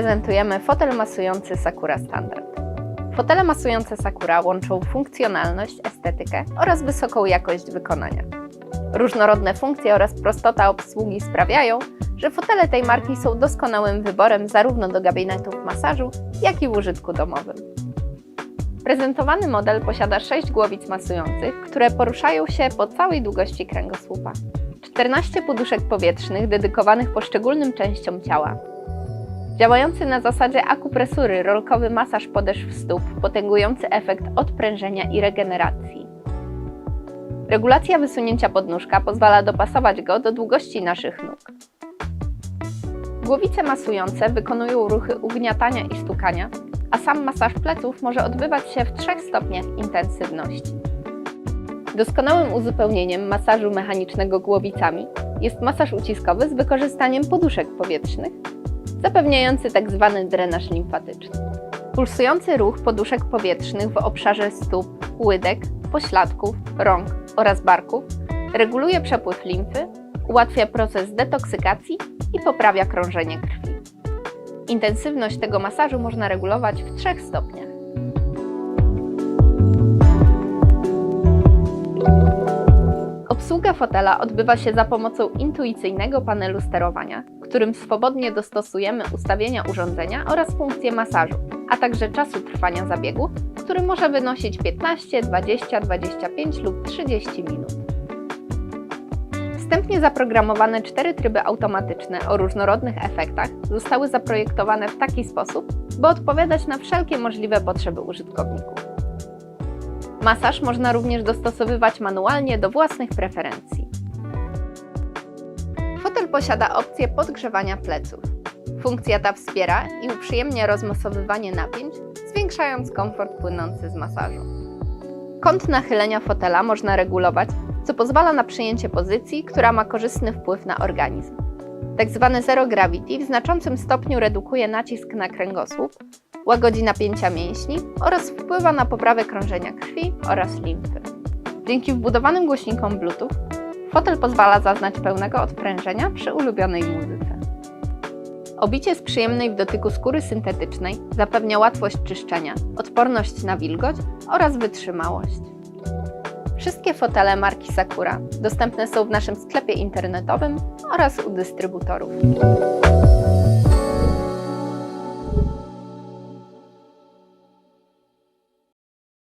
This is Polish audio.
prezentujemy fotel masujący Sakura Standard. Fotele masujące Sakura łączą funkcjonalność, estetykę oraz wysoką jakość wykonania. Różnorodne funkcje oraz prostota obsługi sprawiają, że fotele tej marki są doskonałym wyborem zarówno do gabinetów masażu, jak i w użytku domowym. Prezentowany model posiada 6 głowic masujących, które poruszają się po całej długości kręgosłupa. 14 poduszek powietrznych dedykowanych poszczególnym częściom ciała. Działający na zasadzie akupresury rolkowy masaż podeszw stóp, potęgujący efekt odprężenia i regeneracji. Regulacja wysunięcia podnóżka pozwala dopasować go do długości naszych nóg. Głowice masujące wykonują ruchy ugniatania i stukania, a sam masaż pleców może odbywać się w trzech stopniach intensywności. Doskonałym uzupełnieniem masażu mechanicznego głowicami jest masaż uciskowy z wykorzystaniem poduszek powietrznych, zapewniający tzw. drenaż limfatyczny. Pulsujący ruch poduszek powietrznych w obszarze stóp, łydek, pośladków, rąk oraz barków reguluje przepływ limfy, ułatwia proces detoksykacji i poprawia krążenie krwi. Intensywność tego masażu można regulować w trzech stopniach. Obsługa fotela odbywa się za pomocą intuicyjnego panelu sterowania, którym swobodnie dostosujemy ustawienia urządzenia oraz funkcje masażu, a także czasu trwania zabiegu, który może wynosić 15, 20, 25 lub 30 minut. Wstępnie zaprogramowane cztery tryby automatyczne o różnorodnych efektach zostały zaprojektowane w taki sposób, by odpowiadać na wszelkie możliwe potrzeby użytkowników. Masaż można również dostosowywać manualnie do własnych preferencji. Fotel posiada opcję podgrzewania pleców. Funkcja ta wspiera i uprzyjemnia rozmasowywanie napięć, zwiększając komfort płynący z masażu. Kąt nachylenia fotela można regulować, co pozwala na przyjęcie pozycji, która ma korzystny wpływ na organizm. Tak zwane zero gravity w znaczącym stopniu redukuje nacisk na kręgosłup, łagodzi napięcia mięśni oraz wpływa na poprawę krążenia krwi oraz limfy. Dzięki wbudowanym głośnikom Bluetooth fotel pozwala zaznać pełnego odprężenia przy ulubionej muzyce. Obicie z przyjemnej w dotyku skóry syntetycznej zapewnia łatwość czyszczenia, odporność na wilgoć oraz wytrzymałość. Wszystkie fotele marki Sakura dostępne są w naszym sklepie internetowym oraz u dystrybutorów.